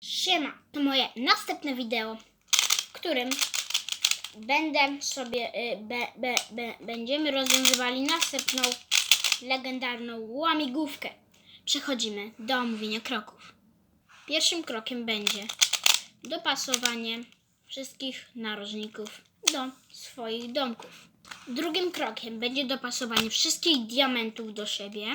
Siema, to moje następne wideo, w którym będę sobie, y, be, be, be, będziemy rozwiązywali następną legendarną łamigłówkę. Przechodzimy do omówienia kroków. Pierwszym krokiem będzie dopasowanie wszystkich narożników do swoich domków. Drugim krokiem będzie dopasowanie wszystkich diamentów do siebie.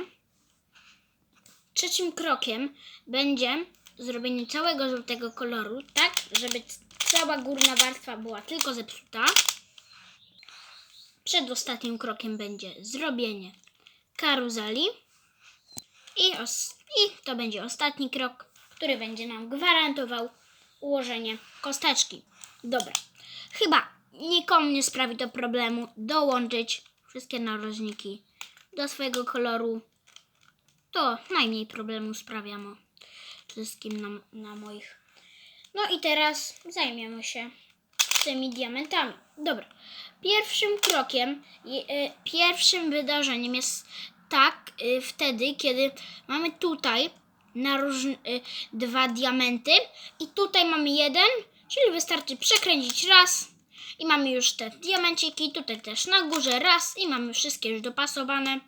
Trzecim krokiem będzie zrobienie całego żółtego koloru, tak, żeby cała górna warstwa była tylko zepsuta. Przedostatnim krokiem będzie zrobienie karuzeli. I, I to będzie ostatni krok, który będzie nam gwarantował ułożenie kosteczki. Dobra, chyba nikomu nie sprawi to problemu dołączyć wszystkie narożniki do swojego koloru. To najmniej problemu sprawia mu wszystkim na, na moich. No i teraz zajmiemy się tymi diamentami. Dobra. Pierwszym krokiem, e, pierwszym wydarzeniem jest tak e, wtedy, kiedy mamy tutaj naróżn- e, dwa diamenty i tutaj mamy jeden, czyli wystarczy przekręcić raz i mamy już te diamenciki, tutaj też na górze raz i mamy wszystkie już dopasowane.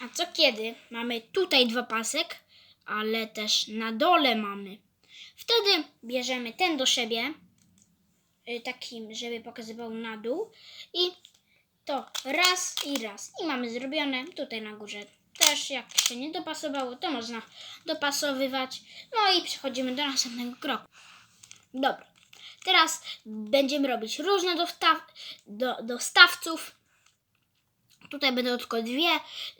A co kiedy mamy tutaj dwa pasek, ale też na dole mamy? Wtedy bierzemy ten do siebie, y, takim, żeby pokazywał na dół i to raz i raz. I mamy zrobione tutaj na górze. Też jak się nie dopasowało, to można dopasowywać. No i przechodzimy do następnego kroku. Dobra. Teraz będziemy robić różne dostaw, do, dostawców. Tutaj będą tylko dwie,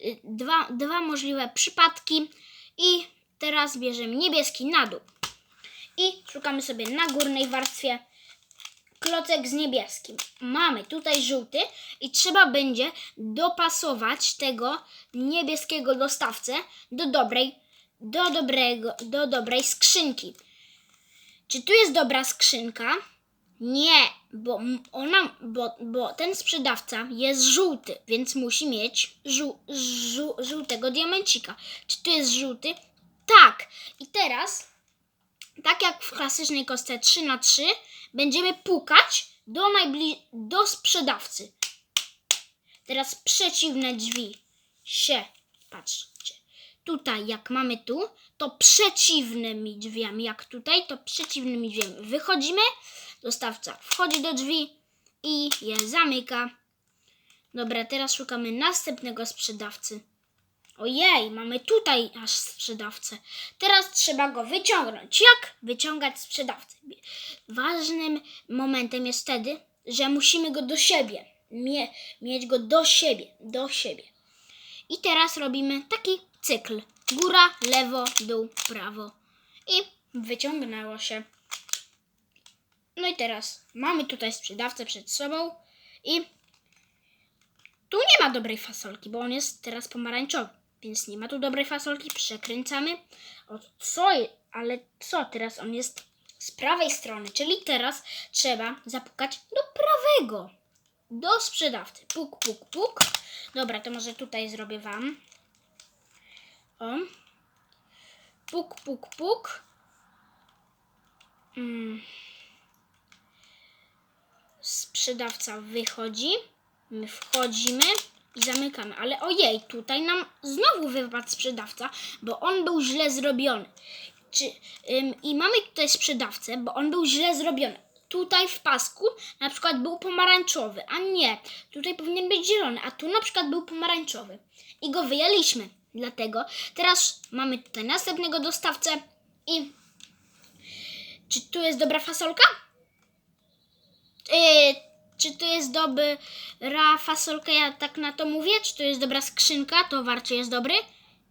y, dwa, dwa możliwe przypadki. I teraz bierzemy niebieski na dół. I szukamy sobie na górnej warstwie klocek z niebieskim. Mamy tutaj żółty i trzeba będzie dopasować tego niebieskiego dostawcę do dobrej, do dobrego, do dobrej skrzynki. Czy tu jest dobra skrzynka? Nie, bo ona, bo, bo ten sprzedawca jest żółty, więc musi mieć żół, żół, żółtego diamencika. Czy tu jest żółty? Tak. I teraz, tak jak w klasycznej kostce 3 na 3 będziemy pukać do najbli- do sprzedawcy. Teraz przeciwne drzwi się, patrzcie. Tutaj, jak mamy tu, to przeciwnymi drzwiami, jak tutaj, to przeciwnymi drzwiami. Wychodzimy, dostawca wchodzi do drzwi i je zamyka. Dobra, teraz szukamy następnego sprzedawcy. Ojej, mamy tutaj aż sprzedawcę. Teraz trzeba go wyciągnąć. Jak wyciągać sprzedawcę? Ważnym momentem jest wtedy, że musimy go do siebie. Mie- mieć go do siebie, do siebie. I teraz robimy taki cykl. Góra, lewo, dół, prawo. I wyciągnęło się. No i teraz mamy tutaj sprzedawcę przed sobą i tu nie ma dobrej fasolki, bo on jest teraz pomarańczowy. Więc nie ma tu dobrej fasolki. Przekręcamy. O co? Ale co? Teraz on jest z prawej strony. Czyli teraz trzeba zapukać do prawego. Do sprzedawcy. Puk, puk, puk. Dobra, to może tutaj zrobię wam. O. Puk, puk, puk. Mm. Sprzedawca wychodzi. My wchodzimy i zamykamy. Ale ojej, tutaj nam znowu wypadł sprzedawca, bo on był źle zrobiony. Czy, ym, I mamy tutaj sprzedawcę, bo on był źle zrobiony. Tutaj w pasku na przykład był pomarańczowy, a nie. Tutaj powinien być zielony, a tu na przykład był pomarańczowy. I go wyjęliśmy. Dlatego teraz mamy tutaj następnego dostawcę i czy tu jest dobra fasolka? Yy, czy to jest dobra fasolka, ja tak na to mówię? Czy to jest dobra skrzynka, towar czy jest dobry?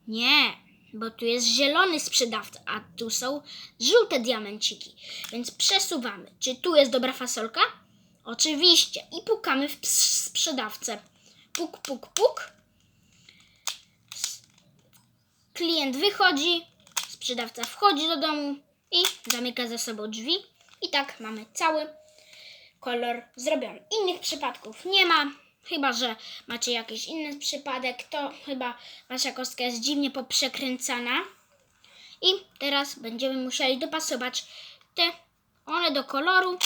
Nie, bo tu jest zielony sprzedawca, a tu są żółte diamenciki. Więc przesuwamy. Czy tu jest dobra fasolka? Oczywiście. I pukamy w sprzedawcę. Puk, puk, puk. Klient wychodzi, sprzedawca wchodzi do domu i zamyka za sobą drzwi. I tak mamy cały kolor zrobiony. Innych przypadków nie ma. Chyba, że macie jakiś inny przypadek, to chyba wasza kostka jest dziwnie poprzekręcana. I teraz będziemy musieli dopasować te one do koloru.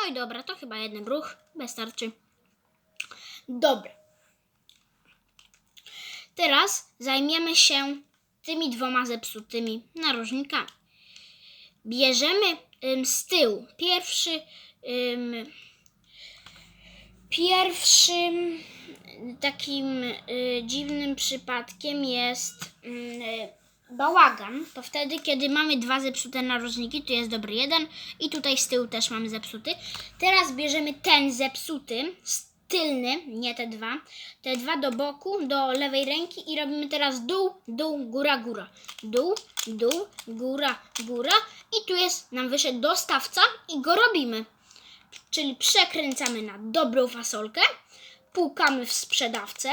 No i dobra, to chyba jeden ruch wystarczy. Dobra. Teraz zajmiemy się tymi dwoma zepsutymi narożnikami. Bierzemy z tyłu pierwszy ym, pierwszym takim y, dziwnym przypadkiem jest y, bałagan. To wtedy, kiedy mamy dwa zepsute narożniki, tu jest dobry jeden i tutaj z tyłu też mamy zepsuty. Teraz bierzemy ten zepsuty, tylny, nie te dwa, te dwa do boku, do lewej ręki i robimy teraz dół, dół, góra, góra. Dół, dół, góra, góra i tu jest, nam wyszedł dostawca i go robimy. Czyli przekręcamy na dobrą fasolkę, pukamy w sprzedawcę,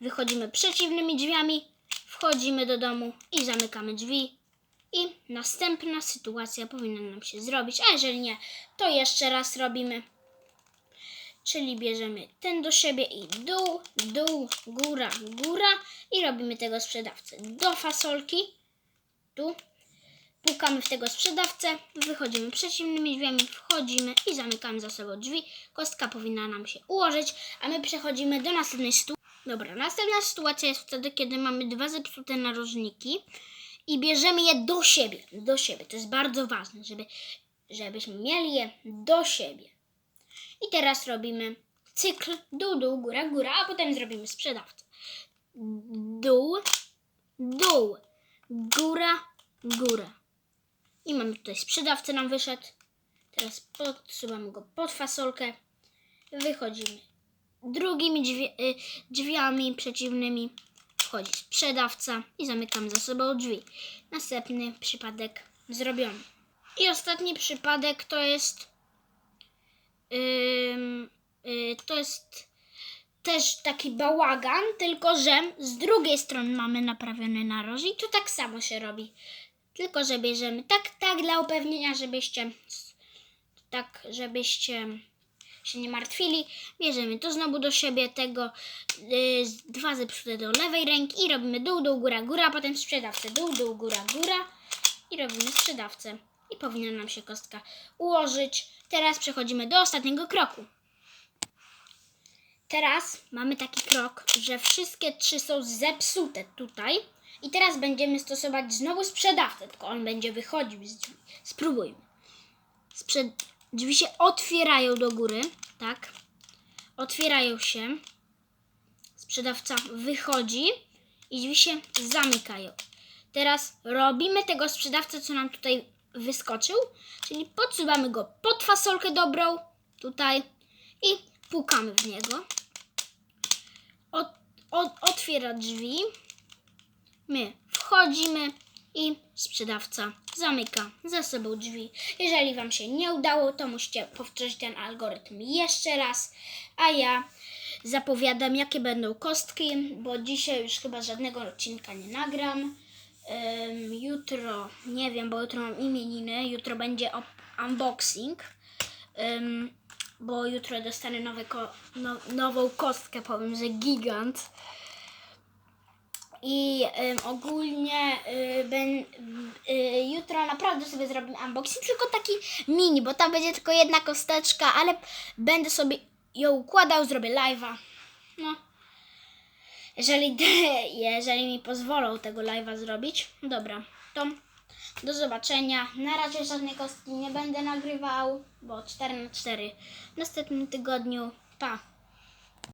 wychodzimy przeciwnymi drzwiami, wchodzimy do domu i zamykamy drzwi. I następna sytuacja powinna nam się zrobić, a jeżeli nie, to jeszcze raz robimy. Czyli bierzemy ten do siebie i dół, dół, góra, góra i robimy tego sprzedawcę do fasolki. Tu pukamy w tego sprzedawcę, wychodzimy przeciwnymi drzwiami, wchodzimy i zamykamy za sobą drzwi. Kostka powinna nam się ułożyć, a my przechodzimy do następnej sytuacji. Dobra, następna sytuacja jest wtedy, kiedy mamy dwa zepsute narożniki i bierzemy je do siebie. Do siebie. To jest bardzo ważne, żeby, żebyśmy mieli je do siebie. I teraz robimy cykl dół, dół, góra, góra, a potem zrobimy sprzedawcę. Dół, dół, góra, góra. I mamy tutaj sprzedawcę nam wyszedł. Teraz podsuwamy go pod fasolkę. Wychodzimy drugimi drzwi, y, drzwiami przeciwnymi. Wchodzi sprzedawca i zamykamy za sobą drzwi. Następny przypadek zrobiony. I ostatni przypadek to jest ym, y, to jest też taki bałagan, tylko że z drugiej strony mamy naprawiony narożnik. Tu tak samo się robi. Tylko, że bierzemy tak, tak dla upewnienia, żebyście tak, żebyście się nie martwili. Bierzemy to znowu do siebie, tego y, z- dwa zepsute do lewej ręki i robimy dół, dół, góra, góra, potem sprzedawcę, dół, dół, góra, góra i robimy sprzedawcę. I powinna nam się kostka ułożyć. Teraz przechodzimy do ostatniego kroku. Teraz mamy taki krok, że wszystkie trzy są zepsute tutaj. I teraz będziemy stosować znowu sprzedawcę, tylko on będzie wychodził z drzwi. Spróbujmy. Sprzed... Drzwi się otwierają do góry, tak? Otwierają się. Sprzedawca wychodzi i drzwi się zamykają. Teraz robimy tego sprzedawcę, co nam tutaj wyskoczył, czyli podsuwamy go pod fasolkę dobrą, tutaj i pukamy w niego. Ot, otwiera drzwi, my wchodzimy i sprzedawca zamyka za sobą drzwi. Jeżeli Wam się nie udało, to musicie powtórzyć ten algorytm jeszcze raz, a ja zapowiadam, jakie będą kostki, bo dzisiaj już chyba żadnego odcinka nie nagram. Ym, jutro, nie wiem, bo jutro mam imieniny, jutro będzie unboxing, Ym, bo jutro dostanę nowe ko- no, nową kostkę, powiem, że gigant. I ogólnie y, ben, y, jutro naprawdę sobie zrobimy unboxing, tylko taki mini, bo tam będzie tylko jedna kosteczka, ale będę sobie ją układał, zrobię live'a. No. Jeżeli, jeżeli mi pozwolą tego live'a zrobić, dobra, to do zobaczenia. Na razie żadnej kostki nie będę nagrywał, bo 4 na 4 w następnym tygodniu. Pa!